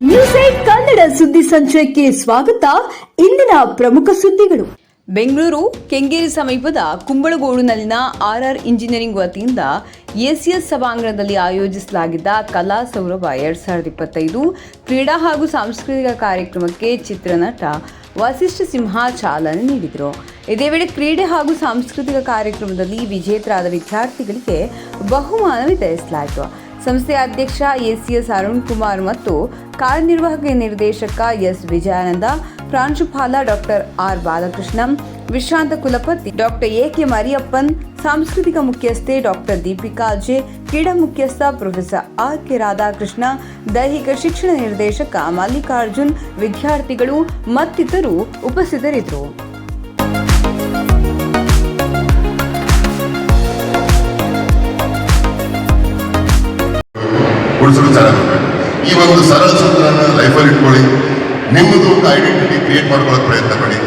ನ್ಯೂಸೈಟ್ ಕನ್ನಡ ಸುದ್ದಿ ಸಂಚಯಕ್ಕೆ ಸ್ವಾಗತ. ಇಂದಿನ ಪ್ರಮುಖ ಸುದ್ದಿಗಳು. ಬೆಂಗಳೂರು ಕೆಂಗೇರಿ ಸಮೀಪದ ಕುಂಬಳಗೋಡುನಲ್ಲಿನ ಆರ್ಆರ್ ಇಂಜಿನಿಯರಿಂಗ್ ವತಿಯಿಂದ ಎಸಿಎಸ್ ಸಭಾಂಗಣದಲ್ಲಿ ಆಯೋಜಿಸಲಾಗಿದ್ದ ಕಲಾ ಸೌರಭ ಎರಡ್ ಸಾವಿರದ ಇಪ್ಪತ್ತೈದು ಕ್ರೀಡಾ ಹಾಗೂ ಸಾಂಸ್ಕೃತಿಕ ಕಾರ್ಯಕ್ರಮಕ್ಕೆ ಚಿತ್ರನಟ ವಸಿಷ್ಠ ಸಿಂಹ ಚಾಲನೆ ನೀಡಿದರು. ಇದೇ ವೇಳೆ ಕ್ರೀಡೆ ಹಾಗೂ ಸಾಂಸ್ಕೃತಿಕ ಕಾರ್ಯಕ್ರಮದಲ್ಲಿ ವಿಜೇತರಾದ ವಿದ್ಯಾರ್ಥಿಗಳಿಗೆ ಬಹುಮಾನ ವಿತರಿಸಲಾಯಿತು. ಸಂಸ್ಥೆಯ ಅಧ್ಯಕ್ಷ ಎಸಿಎಸ್ ಅರುಣ್ ಕುಮಾರ್ ಮತ್ತು ಕಾರ್ಯನಿರ್ವಾಹಕ ನಿರ್ದೇಶಕ ಎಸ್ ವಿಜಯಾನಂದ, ಪ್ರಾಂಶುಪಾಲ ಡಾಕ್ಟರ್ ಆರ್ ಬಾಲಕೃಷ್ಣ, ವಿಶ್ರಾಂತ ಕುಲಪತಿ ಡಾಕ್ಟರ್ ಎ ಕೆ ಮರಿಯಪ್ಪನ್, ಸಾಂಸ್ಕೃತಿಕ ಮುಖ್ಯಸ್ಥೆ ಡಾಕ್ಟರ್ ದೀಪಿಕಾ ಜೆ, ಕ್ರೀಡಾ ಮುಖ್ಯಸ್ಥ ಪ್ರೊಫೆಸರ್ ಆರ್ ಕೆ ರಾಧಾಕೃಷ್ಣ, ದೈಹಿಕ ಶಿಕ್ಷಣ ನಿರ್ದೇಶಕ ಮಲ್ಲಿಕಾರ್ಜುನ್, ವಿದ್ಯಾರ್ಥಿಗಳು ಮತ್ತಿತರರು ಉಪಸ್ಥಿತರಿದ್ದರು. ಉಳಿಸಲು ಚೆನ್ನಾಗಿರ್ಬೇಕು ಈ ಒಂದು ಸರಳ ಸೂತ್ರನ ಲೈಫಲ್ಲಿ ಇಟ್ಕೊಳ್ಳಿ. ನಿಮ್ಮದು ಒಂದು ಐಡೆಂಟಿಟಿ ಕ್ರಿಯೇಟ್ ಮಾಡ್ಕೊಳ್ಳೋಕೆ ಪ್ರಯತ್ನ ಪಡಿ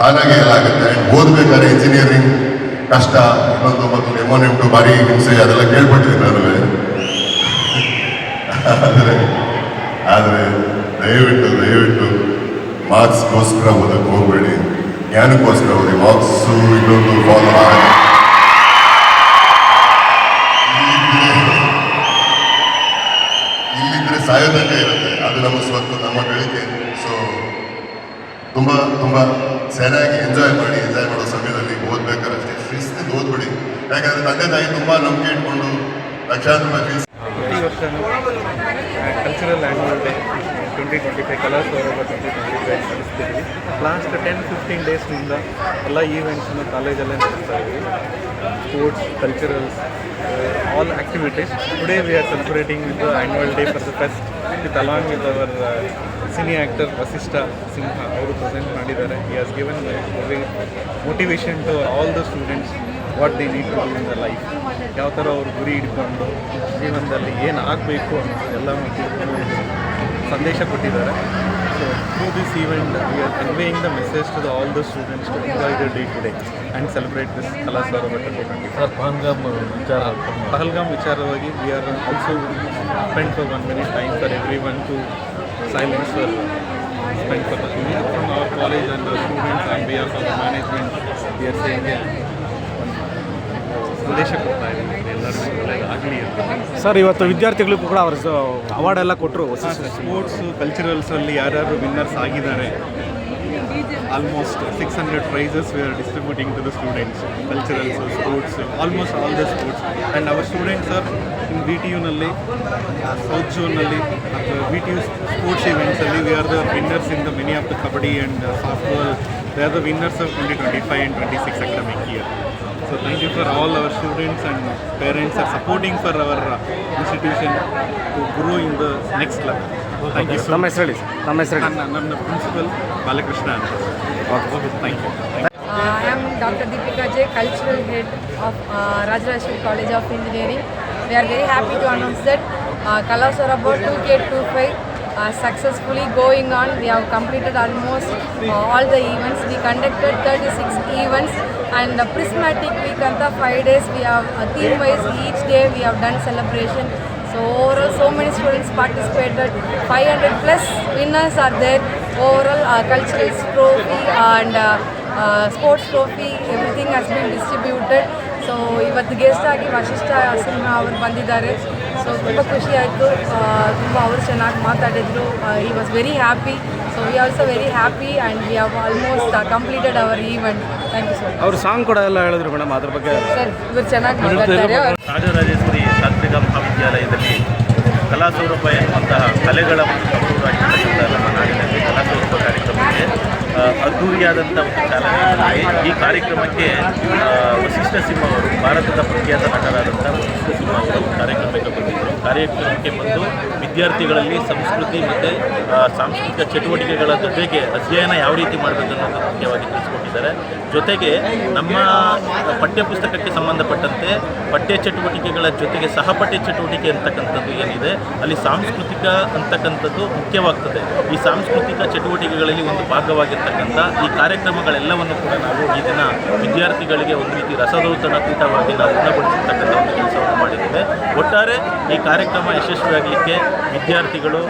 ಹಾಗಾಗಿ ಆಗುತ್ತೆ. ಓದ್ಬೇಕಾದ್ರೆ ಇಂಜಿನಿಯರಿಂಗ್ ಕಷ್ಟ, ಇನ್ನೊಂದು ಮತ್ತು ಎಮೋನ್ ಎಂಟು ಭಾರಿ ಹಿಂಸೆ, ಅದೆಲ್ಲ ಕೇಳ್ಪಟ್ಟಿದ್ದೀನಿ ನಾನು ಆದರೆ ಆದರೆ ದಯವಿಟ್ಟು ದಯವಿಟ್ಟು ಮಾರ್ಕ್ಸ್ಗೋಸ್ಕರ ಓದಕ್ಕೆ ಹೋಗಬೇಡಿ. ಜ್ಞಾನಕ್ಕೋಸ್ಕರ ಓದಿ. ಮಾರ್ಕ್ಸು ಇನ್ನೊಂದು ಫಾಲೋ ಆಗಿ ಇಲ್ಲಿದ್ರೆ ಇರುತ್ತೆ. ಅದು ನಮ್ಮ ಸ್ವತ್ತು ನಮ್ಮ ಗಳಿಕೆ ಸೊ ತುಂಬ ತುಂಬ ಚೆನ್ನಾಗಿ ಎಂಜಾಯ್ ಮಾಡಿ ಎಂಜಾಯ್ ಮಾಡೋ ಸಮಯದಲ್ಲಿ ಓದ್ಬೇಕಾದ್ರೆ ಅಷ್ಟೇ ಓದ್ಬಿಡಿ. ಯಾಕಂದ್ರೆ ತಂದೆ ತಾಯಿ ತುಂಬ ನಂಬಿಕೆ ಇಟ್ಕೊಂಡು ಲಕ್ಷಾಂತರ fees cultural twenty twenty five colours twenty twenty five ನಡೆಸ್ತಿದ್ವಿ last ten fifteen ಡೇಸ್ನಿಂದ ಎಲ್ಲ ಈವೆಂಟ್ಸನ್ನು ಕಾಲೇಜಲ್ಲೇ ನಡೆಸ್ತಾ ಇದ್ವಿ sports culturals all activities today we are celebrating with annual day for the fest with along with our cine actor Vasishtha Simha ಅವರು present ಮಾಡಿದ್ದಾರೆ. He has given motivation to all the students what they need to do in the life ಯಾವ ಥರ ಅವ್ರು ಗುರಿ ಹಿಡ್ಕೊಂಡು ಜೀವನದಲ್ಲಿ ಏನು ಆಗಬೇಕು ಅಂತ ಎಲ್ಲವನ್ನು ಸಂದೇಶ ಕೊಟ್ಟಿದ್ದಾರೆ. We are conveying the message to the all the students to enjoy the day today and celebrate this Kala Saurabha twenty sir Pahalgam ವಿಚಾರ ಪಹಲ್ಗಾಮ್ ವಿಚಾರವಾಗಿ we are also spend for one minute time for every one to silence for spend for from our college and students and B R for management we are same ಸಂದೇಶ ಕೊಡ್ತಾ ಇದ್ದೀನಿ ಎಲ್ಲರಿಗೂ ಒಳ್ಳೆಯದಾಗಲಿ ಅಂತ sir ಇವತ್ತು ವಿದ್ಯಾರ್ಥಿಗಳಿಗೂ ಕೂಡ ಅವರು ಅವಾರ್ಡ್ ಎಲ್ಲ ಕೊಟ್ಟರು ಸ್ಪೋರ್ಟ್ಸು ಕಲ್ಚರಲ್ಸಲ್ಲಿ ಯಾರ್ಯಾರು ವಿನ್ನರ್ಸ್ ಆಗಿದ್ದಾರೆ? Almost six hundred prizes we are distributing to the students culturals sports almost all the sports and our students are in B T ಯುನಲ್ಲಿ south ಝೋನಲ್ಲಿ ಅಥವಾ B T U sports ಇವೆಂಟ್ಸಲ್ಲಿ we are the winners in the many of the kabaddi and softball they are the winners of twenty twenty five and twenty six academic year So thank you for all our students and parents are supporting for our uh, institution to grow in the next level. Thank you so ನಮ್ಮ much. ಹೆಸರು ಹೇಳಿ sir ನಮ್ಮ ಹೆಸರು ಹೇಳಿ ನನ್ನ ನನ್ನ principal Balakrishna ಅಂತ okay thank you Uh, I am Dr. Deepika J, Cultural Head of uh, College of Engineering. We are very happy to announce that uh, Kalas are about 2K25 uh, successfully going on. We have completed almost uh, all the events. We conducted 36 events and the prismatic week and the five days we have uh, theme wise each day we have done celebration. So overall so many students participated. 500 plus winners are there. Overall uh, cultural trophy and uh, sports trophy everything has been distributed so ಇವತ್ತು guest ಆಗಿ ವಶಿಷ್ಠ ಸಿಂಹ ಅವರು ಬಂದಿದ್ದಾರೆ so ತುಂಬ ಖುಷಿ ಆಯಿತು. ತುಂಬ ಅವರು ಚೆನ್ನಾಗಿ ಮಾತಾಡಿದರು. He was very happy so we also very happy and we have almost completed our event thank you sir ಅವರು ಸಾಂಗ್ ಕೂಡ ಎಲ್ಲ ಹೇಳಿದ್ರು ಮೇಡಮ್ ಅದ್ರ ಬಗ್ಗೆ ಸರ್ ಇವರು ಚೆನ್ನಾಗಿ ಮಾತಾಡ್ತಾರೆ. ರಾಜರಾಜೇಶ್ವರಿ ತಾಂತ್ರಿಕ ಮಹಾವಿದ್ಯಾಲಯದಲ್ಲಿ ಕಲಾಸೌರಭ ಎನ್ನುವಂತಹ ಕಲೆಗಳ ಒಂದು ತವರೂರಾಗಿರ್ತಕ್ಕಂಥ ನಮ್ಮ ನಾಡಿನಲ್ಲಿ. ಅದ್ಧೂರಿಯಾದಂಥ ಒಂದು ಚಾಲನೆ. ಈ ಕಾರ್ಯಕ್ರಮಕ್ಕೆ ವಸಿಷ್ಠ ಸಿಂಹ ಅವರು, ಭಾರತದ ಪ್ರಖ್ಯಾತ ನಟರಾದಂಥ ವಸಿಷ್ಠ ಸಿಂಹ ಅವರು ಕಾರ್ಯಕ್ರಮಕ್ಕೆ ಬಂದಿದ್ದರು ಕಾರ್ಯಕ್ರಮಕ್ಕೆ ಬಂದು ವಿದ್ಯಾರ್ಥಿಗಳಲ್ಲಿ ಸಂಸ್ಕೃತಿ ಮತ್ತು ಸಾಂಸ್ಕೃತಿಕ ಚಟುವಟಿಕೆಗಳ ಜೊತೆಗೆ ಅಧ್ಯಯನ ಯಾವ ರೀತಿ ಮಾಡಬೇಕು ಅನ್ನೋದು ಮುಖ್ಯವಾಗಿ ತಿಳಿಸ್ಕೊಟ್ಟಿದ್ದಾರೆ. ಜೊತೆಗೆ ನಮ್ಮ ಪಠ್ಯಪುಸ್ತಕಕ್ಕೆ ಸಂಬಂಧಪಟ್ಟಂತೆ ಪಠ್ಯ ಚಟುವಟಿಕೆಗಳ ಜೊತೆಗೆ ಸಹಪಠ್ಯ ಚಟುವಟಿಕೆ ಅಂತಕ್ಕಂಥದ್ದು ಏನಿದೆ, ಅಲ್ಲಿ ಸಾಂಸ್ಕೃತಿಕ ಅಂತಕ್ಕಂಥದ್ದು ಮುಖ್ಯವಾಗ್ತದೆ. ಈ ಸಾಂಸ್ಕೃತಿಕ ಚಟುವಟಿಕೆಗಳಲ್ಲಿ ಒಂದು ಭಾಗವಾಗಿರ್ತಕ್ಕಂಥ ಈ ಕಾರ್ಯಕ್ರಮಗಳೆಲ್ಲವನ್ನು ಕೂಡ ನಾವು ಈ ದಿನ ವಿದ್ಯಾರ್ಥಿಗಳಿಗೆ ಒಂದು ರೀತಿ ರಸದೌತಣ ಕೂಟವಾಗಿ ನಾವು ಪೂರ್ಣಗೊಳಿಸಿರ್ತಕ್ಕಂಥ ಒಂದು ಕೆಲಸವನ್ನು ಮಾಡಿದ್ದೇವೆ ಒಟ್ಟಾರೆ ಈ ಕಾರ್ಯಕ್ರಮ ಯಶಸ್ವಿಯಾಗಲಿಕ್ಕೆ ವಿದ್ಯಾರ್ಥಿಗಳು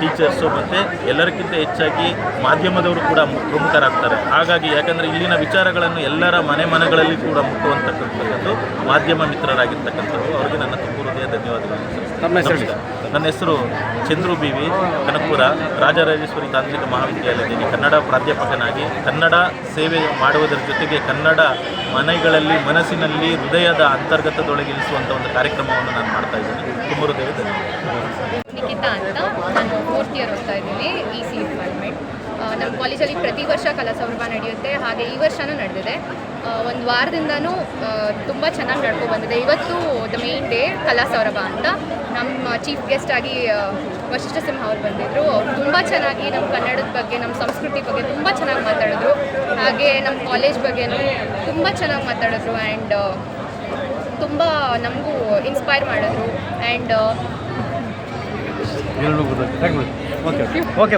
ಟೀಚರ್ಸು ಮತ್ತು ಎಲ್ಲರಿಗಿಂತ ಹೆಚ್ಚಾಗಿ ಮಾಧ್ಯಮದವರು ಕೂಡ ಪ್ರಮುಖರಾಗ್ತಾರೆ ಹಾಗಾಗಿ ಯಾಕಂದರೆ ಇಲ್ಲಿನ ವಿಚಾರಗಳನ್ನು ಎಲ್ಲರ ಮನೆ ಮನೆಗಳಲ್ಲಿ ಕೂಡ ಮುಟ್ಟುವಂತಕ್ಕಂಥದ್ದು ಮಾಧ್ಯಮ ಮಿತ್ರರಾಗಿರ್ತಕ್ಕಂಥವ್ರು ಅವರಿಗೆ ನನ್ನ ತುಂಬ ಹೃದಯ ಧನ್ಯವಾದಗಳು. ನಮಸ್ಕಾರ. ನನ್ನ ಹೆಸರು ಚಂದ್ರು ಬಿ ವಿ ಕನಕಪುರ ರಾಜರಾಜೇಶ್ವರಿ ತಾಂತ್ರಿಕ ಮಹಾವಿದ್ಯಾಲಯದಲ್ಲಿ ಕನ್ನಡ ಪ್ರಾಧ್ಯಾಪಕನಾಗಿ ಕನ್ನಡ ಸೇವೆ ಮಾಡುವುದರ ಜೊತೆಗೆ ಕನ್ನಡ ಮನೆಗಳಲ್ಲಿ ಮನಸ್ಸಿನಲ್ಲಿ ಹೃದಯದ ಅಂತರ್ಗತದೊಳಗಿಳಿಸುವಂಥ ಒಂದು ಕಾರ್ಯಕ್ರಮವನ್ನು ನಾನು ಮಾಡ್ತಾ ಇದ್ದೀನಿ. ತುಂಬ ಹೃದಯ ಧನ್ಯವಾದ. ನಿಖಿತಾ ಅಂತ ನಾನು ಫೋರ್ತ್ ಇಯರ್ ಇದ್ದೀನಿ ಇ ಸಿ ಡಿಪಾರ್ಟ್ಮೆಂಟ್ ನಮ್ಮ ಕಾಲೇಜಲ್ಲಿ ಪ್ರತಿ ವರ್ಷ ಕಲಾಸೌರಭ ನಡೆಯುತ್ತೆ. ಹಾಗೆ ಈ ವರ್ಷವೂ ನಡೆದಿದೆ. ಒಂದು ವಾರದಿಂದನೂ ತುಂಬ ಚೆನ್ನಾಗಿ ನಡ್ಕೊ ಬಂದಿದೆ. ಇವತ್ತು ದ ಮೇನ್ ಡೇ ಕಲಾಸೌರಭ ಅಂತ. ನಮ್ಮ ಚೀಫ್ ಗೆಸ್ಟ್ ಆಗಿ ವಶಿಷ್ಠ ಸಿಂಹ ಅವರು ಬಂದಿದ್ದರು ತುಂಬ ಚೆನ್ನಾಗಿ ನಮ್ಮ ಕನ್ನಡದ ಬಗ್ಗೆ ನಮ್ಮ ಸಂಸ್ಕೃತಿ ಬಗ್ಗೆ ತುಂಬ ಚೆನ್ನಾಗಿ ಮಾತಾಡಿದ್ರು. ಹಾಗೆ ನಮ್ಮ ಕಾಲೇಜ್ ಬಗ್ಗೆನೂ ತುಂಬ ಚೆನ್ನಾಗಿ ಮಾತಾಡಿದ್ರು. ಆ್ಯಂಡ್ ತುಂಬ ನಮಗೂ ಇನ್ಸ್ಪೈರ್ ಮಾಡಿದ್ರು. And okay okay